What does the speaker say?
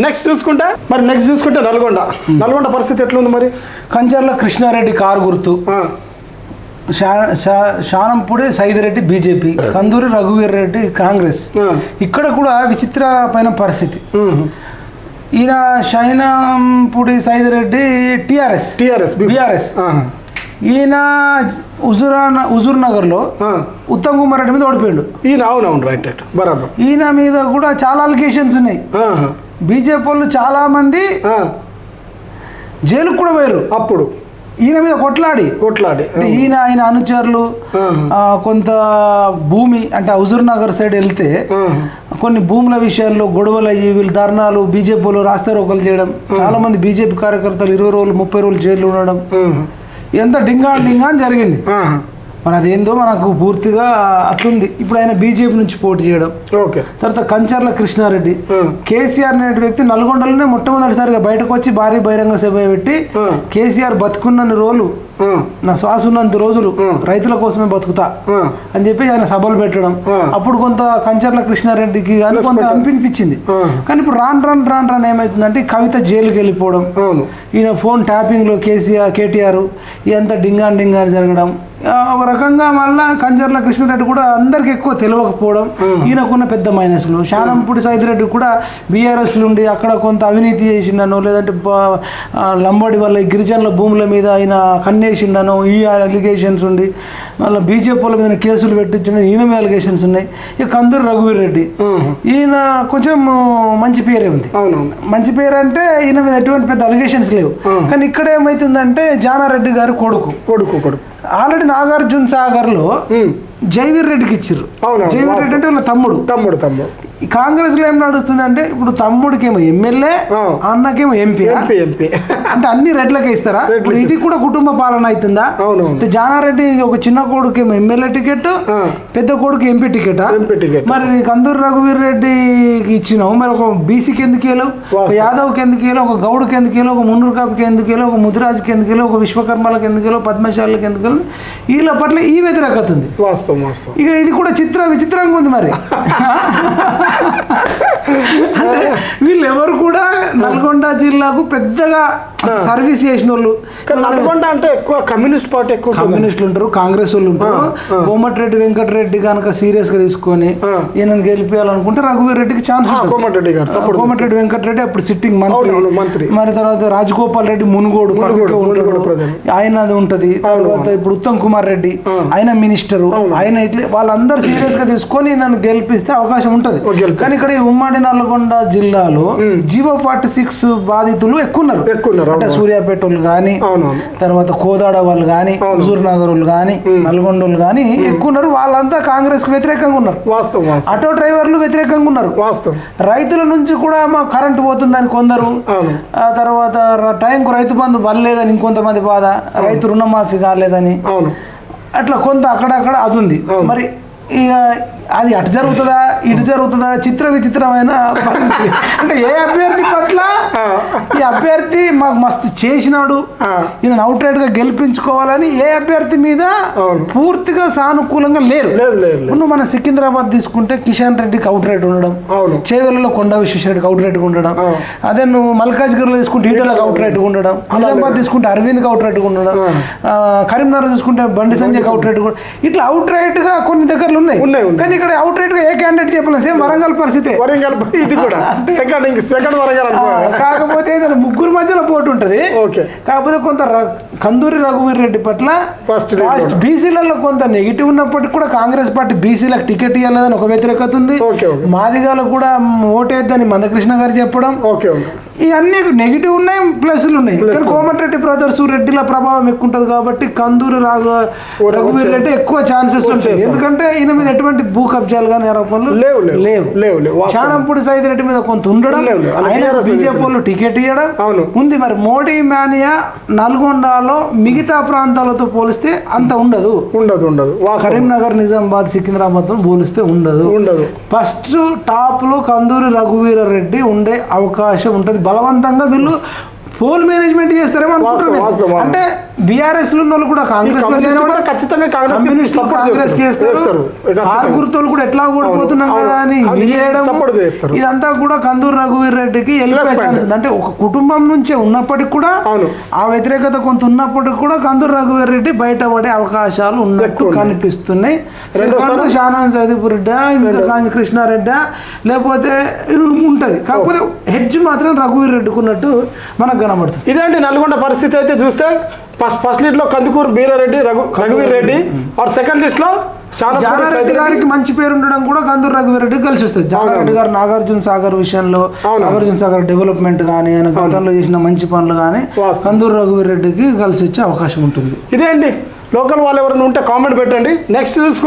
Next చూసుకుంటే మరి next చూసుకుంటే నల్గొండ. నల్గొండ పరిస్థితి ఎట్లుంది మరి? కంచర్ల కృష్ణారెడ్డి కారు గుర్తు. శానంపూడి సైదిరెడ్డి బీజేపీ. కందూరి రఘువీర్ రెడ్డి కాంగ్రెస్ ఇక్కడ కూడా విచిత్రమైన పరిస్థితి. ఈయన Shanampudi Saidi Reddy TRS. TRS B- BRS. ఈయన హుజురా హుజూర్ నగర్లో. ఉత్తమ్ కుమార్ రెడ్డి మీద ఓడిపోయాడు. ఈయన అవునవును రైట్ రైట్. బరాబర్. ఈయన మీద కూడా చాలా అలిగేషన్స్ ఉన్నాయి. బీజేపీ వాళ్ళు చాలా మంది ఆ, జైలుకు కూడా పోయారు. అప్పుడు. ఈయన మీద కొట్లాడి. కొట్లాడి. ఈయన ఆయన అనుచరులు కొంత భూమి అంటే హుజూర్ నగర్ సైడ్ వెళ్తే కొన్ని భూముల విషయాల్లో గొడవలు అయ్యి వీళ్ళు ధర్నాలు బీజేపీలో రాస్తారోకలు చేయడం. చాలా మంది బీజేపీ కార్యకర్తలు ఇరవై రోజులు ముప్పై రోజులు జైల్లో ఉండడం. ఎంత డింగా డింగా అని జరిగింది. మరి అదేందో మనకు పూర్తిగా అట్లుంది. ఇప్పుడు ఆయన బీజేపీ నుంచి పోటీ చేయడం. ఓకే. తర్వాత కంచర్ల కృష్ణారెడ్డి. కేసీఆర్ అనే వ్యక్తి నల్గొండలోనే మొట్టమొదటిసారిగా బయటకు వచ్చి భారీ బహిరంగ సభ పెట్టి కేసీఆర్ బతుకున్నన్ని రోజులు నా శ్వాస ఉన్నంత రోజులు. రైతుల కోసమే బతుకుతా అని చెప్పి ఆయన సభలు పెట్టడం. అప్పుడు కొంత కంచర్ల కృష్ణారెడ్డికి కానీ కొంత. అనిపించింది. కానీ ఇప్పుడు రాన్ రాన్ రాన్ రాన్ ఏమవుతుందంటే ఈ కవిత జైలుకి వెళ్ళిపోవడం. ఈయన ఫోన్ ట్యాపింగ్లో కేసీఆర్ కేటీఆర్ ఇదంతా డింగాన్ డింగాన్ జరగడం. ఒక రకంగా మళ్ళా కంచర్ల కృష్ణారెడ్డి కూడా అందరికి ఎక్కువ తెలియకపోవడం. ఈయనకున్న పెద్ద మైనస్లు. శానంపూడి సైదిరెడ్డి కూడా బీఆర్ఎస్ నుండి అక్కడ కొంత అవినీతి చేసిండనో లేదంటే లంబాడి వల్ల గిరిజనుల భూముల మీద ఆయన కన్నేసిండనో ఈ అలిగేషన్స్ ఉండి మళ్ళీ బీజేపీ వాళ్ళ మీద కేసులు పెట్టించిన ఈయన మీద అలిగేషన్స్ ఉన్నాయి. ఇక కందూరి రఘువీర్ రెడ్డి ఈయన కొంచెం మంచి పేరే ఉంది. మంచి పేరు అంటే ఈయన మీద ఎటువంటి పెద్ద అలిగేషన్స్ లేవు. కానీ ఇక్కడ ఏమైతుందంటే జానారెడ్డి గారి కొడుకు. కొడుకు కొడుకు. ఆల్రెడీ నాగార్జున సాగర్లో జైవీర్ రెడ్డికి ఇచ్చారు జైవీర్ రెడ్డి అంటే వాళ్ళ తమ్ముడు. తమ్ముడు తమ్ముడు. కాంగ్రెస్లో ఏం నడుస్తుంది అంటే ఇప్పుడు తమ్ముడికేమో ఎమ్మెల్యే. అన్నకేమో ఎంపీ ఎంపీ ఎంపీ. అంటే అన్ని రెడ్లకే ఇస్తారా? ఇప్పుడు ఇది కూడా కుటుంబ పాలన అవుతుందా? అంటే జానారెడ్డి ఒక చిన్న కొడుకేమో ఎమ్మెల్యే టికెట్ పెద్ద కొడుకు ఎంపీ టికెటా? MP ticket. మరి కందూరు రఘువీర్ రెడ్డికి ఇచ్చినావు మరి ఒక బీసీకి ఎందుకు వేలు ఒక. యాదవ్కి ఎందుకు ఒక గౌడ్కి ఎందుకు వేలు ఒక మున్నూరు కాపుకి ఎందుకు ఒక ముదిరాజుకి ఎందుకు ఒక విశ్వకర్మలకు ఎందుకు వేలు పద్మశాలకు ఎందుకు వీళ్ళ పట్ల ఈ వ్యతిరేకత ఉంది. వాస్తవం వాస్తవం. ఇక ఇది కూడా చిత్ర విచిత్రంగా ఉంది మరి. అంటే వీళ్ళెవరు కూడా నల్గొండ జిల్లాకు పెద్దగా సర్వీస్ చేసిన వాళ్ళు నల్గొండ అంటే ఎక్కువ కమ్యూనిస్ట్ పార్టీ ఎక్కువ. కమ్యూనిస్టులు ఉంటారు కాంగ్రెస్ వాళ్ళు ఉంటారు. కోమటిరెడ్డి వెంకటరెడ్డి కనుక సీరియస్గా తీసుకొని. ఈయనను గెలిపించాలనుకుంటే రఘువీర్ రెడ్డికి ఛాన్స్ కోమటిరెడ్డి గారు support కోమటిరెడ్డి వెంకటరెడ్డి అప్పుడు సిట్టింగ్ మంత్రి మంత్రి. మరి తర్వాత రాజగోపాల్ రెడ్డి మునుగోడు. ఆయన అది ఉంటది తర్వాత ఇప్పుడు ఉత్తమ్ కుమార్ రెడ్డి. ఆయన మినిస్టరు. ఆయన ఇట్లా వాళ్ళందరూ సీరియస్గా తీసుకొని నన్ను గెలిపిస్తే అవకాశం ఉంటది. కానీ ఇక్కడ ఈ ఉమ్మడి నల్గొండ జిల్లాలో జీవో ఫార్టీ సిక్స్ బాధితులు ఎక్కువ ఉన్నారు ఎక్కువ ఉన్నారు అంటే సూర్యాపేట వాళ్ళు కానీ తర్వాత కోదాడ వాళ్ళు కానీ. హుజూర్ నగర్ వాళ్ళు కానీ నల్గొండ వాళ్ళు కానీ ఎక్కువ ఉన్నారు వాళ్ళంతా కాంగ్రెస్కు వ్యతిరేకంగా ఉన్నారు. వాస్తవం ఆటో డ్రైవర్లు వ్యతిరేకంగా ఉన్నారు. వాస్తవం. రైతుల నుంచి కూడా మా కరెంటు పోతుందని కొందరు. ఆ తర్వాత టైంకు రైతు బంధు వల్లేదని ఇంకొంతమంది బాధ. రైతు రుణమాఫీ కాలేదని. అట్లా కొంత అక్కడక్కడ అది ఉంది. మరి ఇక అది అటు జరుగుతుందా ఇటు జరుగుతుందా చిత్ర విచిత్రమైన పరిస్థితి. అంటే ఏ అభ్యర్థి పట్ల ఈ అభ్యర్థి మాకు మస్తు చేసినాడు ఈయన అవుట్ రైట్గా గెలిపించుకోవాలని ఏ అభ్యర్థి మీద పూర్తిగా సానుకూలంగా లేరు. ఇప్పుడు మన సికింద్రాబాద్ తీసుకుంటే కిషన్ రెడ్డికి అవుట్ రైట్ ఉండడం చేవెళ్ళలో కొండ విశ్వేశ్వరరెడ్డికి అవుట్ రైట్ ఉండడం. అదే నువ్వు మల్కాజ్గిరిలో తీసుకుంటే ఈటలకు అవుట్ రైట్ ఉండడం నిజామాబాద్ తీసుకుంటే అరవింద్కి అవుట్ రైట్ ఉండడం కరీంనగర్ చూసుకుంటే బండి సంజయ్కి అవుట్ రైట్ ఇట్లా అవుట్ రైట్గా కొన్ని దగ్గరలు ఉన్నాయి. ఉన్నాయి. కానీ ఇక్కడ అవుట్ రైట్గా ఏ క్యాండిడేట్ చెప్పలేదు సేమ్ వరంగల్ పరిస్థితి. వరంగల్ ఇది కూడా. సెకండ్ ఇంక సెకండ్ వరంగల్ కాకపోతే ముగ్గురు మధ్యలో పోటీ ఉంటది. ఓకే. కాకపోతే కొంత కందూరి రఘువీర్ రెడ్డి పట్ల ఫస్ట్ లాస్ట్ బీసీలలో కొంత నెగిటివ్ ఉన్నప్పటికీ కూడా కాంగ్రెస్ పార్టీ బీసీలకు టికెట్ ఇవ్వలేదని ఒక వ్యతిరేకత ఉంది. మాదిగాలకు కూడా ఓటేద్దని మందకృష్ణ గారు చెప్పడం. ఓకే. ఇవన్నీ నెగిటివ్ ఉన్నాయి ప్లస్లు ఉన్నాయి. కానీ కోమటిరెడ్డి బ్రదర్స్ రెడ్డిల ప్రభావం ఎక్కువ ఉంటుంది కాబట్టి కందూరి రాఘ రఘువీర్ రెడ్డి ఎక్కువ ఛాన్సెస్ ఉంటాయి. ఎందుకంటే ఈయన మీద ఎటువంటి భూ కబ్జాలు కానీ ఆరోపణలు లేవు లేవు. లేవు. లేవు. శానంపూడి సైద్ రెడ్డి మీద కొంత ఉండడం ఆయన బీజేపీ. వాళ్ళు టికెట్ ఇవ్వడం ఉంది మరి మోడీ మానియా నల్గొండలో మిగతా ప్రాంతాలతో పోలిస్తే అంత ఉండదు. ఉండదు ఉండదు. కరీంనగర్ నిజామాబాద్ సికింద్రాబాద్ పోలిస్తే ఉండదు. ఉండదు. ఫస్ట్ టాప్లో కందూరి రఘువీర రెడ్డి ఉండే అవకాశం ఉంటుంది. బలవంతంగా వీళ్ళు పోల్ మేనేజ్మెంట్ చేస్తారేమో అనుకుంటున్నాను వాస్తవం. అంటే బీఆర్ఎస్ వాళ్ళు కూడా కాంగ్రెస్ ఖచ్చితంగా కాంగ్రెస్ కాంగ్రెస్ చేస్తారు. కూడా ఎట్లా ఓడిపోతున్నాం కదా అని. ఇదంతా కూడా కందూరు రఘువీర్ రెడ్డికి అంటే ఒక కుటుంబం నుంచే ఉన్నప్పటికీ కూడా. ఆ వ్యతిరేకత కొంత ఉన్నప్పటికీ కూడా కందూరు రఘువీర్ రెడ్డి బయటపడే అవకాశాలు ఉన్నట్టు. కనిపిస్తున్నాయి. షానాన్ సైదిపూర్ రెడ్డి కృష్ణారెడ్డి లేకపోతే ఉంటది. కాకపోతే హెడ్జ్ మాత్రం రఘువీర్ రెడ్డికి ఉన్నట్టు మనకు కనబడుతుంది. ఇదే నల్గొండ పరిస్థితి అయితే చూస్తే ఫస్ట్ ఫస్ట్ లీడ్లో కందుకూరు బీరారెడ్డి రఘు రఘువీర్ రెడ్డి. ఆర్ సెకండ్ లిస్ట్లో జానారెడ్డి. గారికి మంచి పేరు ఉండడం కూడా కందూరు రఘువీర్ రెడ్డి కలిసి వస్తుంది జానారెడ్డి గారు నాగార్జున సాగర్ విషయంలో. నాగార్జున సాగర్ డెవలప్మెంట్ కానీ ఆయన గతంలో చేసిన మంచి పనులు కానీ వాస్తవం. కందూరు రఘువీర్ రెడ్డికి కలిసి వచ్చే అవకాశం ఉంటుంది. ఇదే అండి లోకల్ వాళ్ళు ఎవరైనా ఉంటే కామెంట్ పెట్టండి. నెక్స్ట్